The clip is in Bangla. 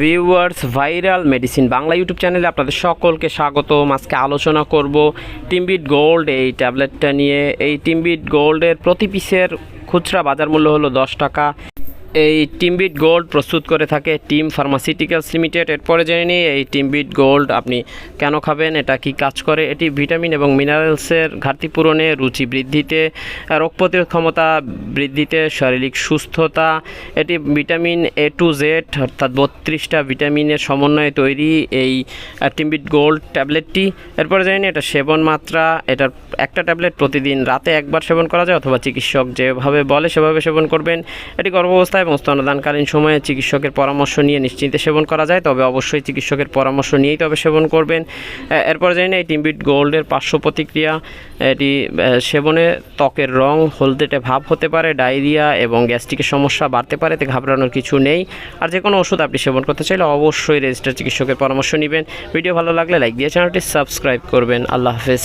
Viewers, viral medicine Bangla YouTube চ্যানেলে আপনাদের সকলকে স্বাগত আজকে আলোচনা করব টিমবিট গোল্ড এই ট্যাবলেটটা নিয়ে। এই টিমবিট গোল্ডের প্রতি পিসের খুচরা বাজার মূল্য হলো দশ টাকা। এই টিমবিট গোল্ড প্রস্তুত করে থাকে টিম ফার্মাসিউটিক্যালস লিমিটেড এরপরে জেনে নিই, এই টিমবিট গোল্ড আপনি কেন খাবেন? এটা কি কাজ করে? এটি ভিটামিন এবং মিনারেলসের ঘাটতি পূরণে রুচি বৃদ্ধিতে রোগ প্রতিরোধ ক্ষমতা বৃদ্ধিতে, শারীরিক সুস্থতা। এটি ভিটামিন এ টু জেড অর্থাৎ বত্রিশটা ভিটামিনের সমন্বয়ে তৈরি এই টিমবিট গোল্ড ট্যাবলেটটি। এরপরে জানি এটা সেবন মাত্রা, এটার একটা ট্যাবলেট প্রতিদিন রাতে একবার সেবন করা যায় অথবা চিকিৎসক যেভাবে বলে সেভাবে সেবন করবেন। এটি গর্ভাবস্থায় এবং স্তনদানকালীন সময়ে চিকিৎসকের পরামর্শ নিয়ে নিশ্চিন্তে সেবন করা যায়, তবে অবশ্যই চিকিৎসকের পরামর্শ নিয়েই তবে সেবন করবেন। এরপর জানি না এই টিমবিট গোল্ডের পার্শ্ব প্রতিক্রিয়া, এটি সেবনে ত্বকের রং, হলদেটে ভাব হতে পারে, ডায়রিয়া এবং গ্যাস্ট্রিকের সমস্যা বাড়তে পারে, এতে ঘাবড়ানোর কিছু নেই। আর যে কোনো ওষুধ আপনি সেবন করতে চাইলে অবশ্যই রেজিস্টার চিকিৎসকের পরামর্শ নেবেন। ভিডিও ভালো লাগলে লাইক দিয়ে চ্যানেলটি সাবস্ক্রাইব করবেন। আল্লাহ হাফেজ।